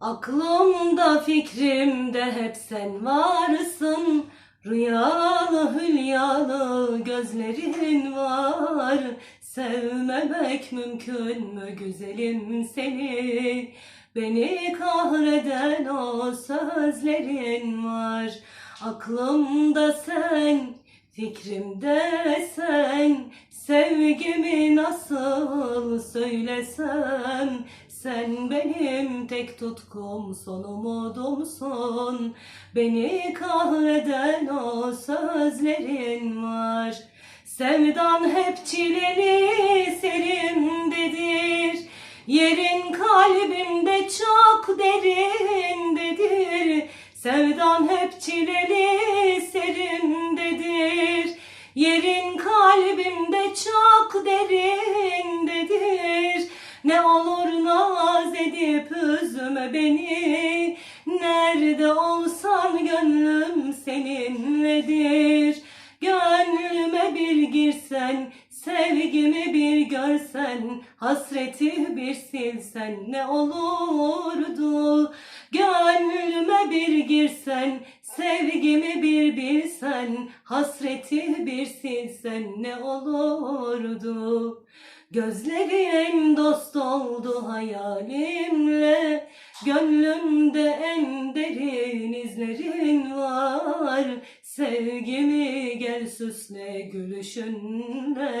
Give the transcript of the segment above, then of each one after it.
Aklımda fikrimde hep sen varsın. Rüyalı hülyalı gözlerin var. Sevmemek mümkün mü güzelim seni? Beni kahreden o sözlerin var. Aklımda sen, fikrimde sen Sevgimi nasıl söylesem Sen benim tek tutkum son umudumsun. Beni kahreden o sözlerin var. Sevdan hep çileli serimdedir Yerin kalbimde çok derindedir Sevdan hep çileli kalbimde çok derindedir Ne olur naz edip üzme beni. Nerede olsan gönlüm seninledir. Gönlüme bir girsen Sevgimi bir görsen Hasreti bir silsen ne olurdu? Gönlüme bir girsen Sevgimi bir bilsen Hasreti bir silsen ne olurdu? Gözlerin dost oldu hayalimle Gönlümde en derin izlerin var. Sevgimi gel süsle gülüşünle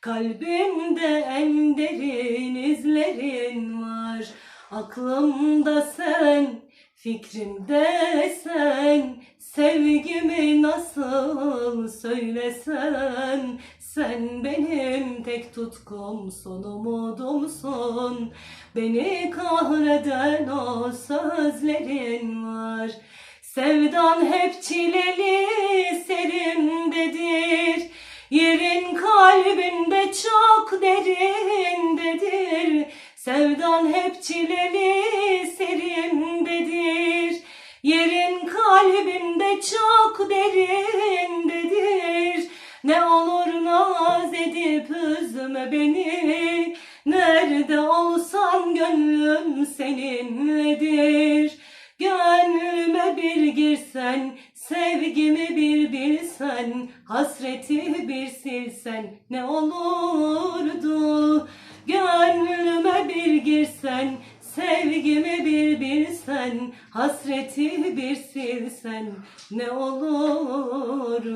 Kalbimde en derin izlerin var. Aklımda sen, fikrimde sen Sevgimi nasıl söylesem Sen benim tek tutkum son umudumsun. Beni kahreden o sözlerin var. Sevdan hep çileli serimdedir Yerin kalbinde çok derindedir Sevdan hep çileli çok derindedir Ne olur naz edip üzme beni. Nerede olsan gönlüm seninledir. Gönlüme bir girsen, sevgimi bir bilsen, hasreti bir silsen ne olurdu? Bilsen, hasreti bir silsen ne olur?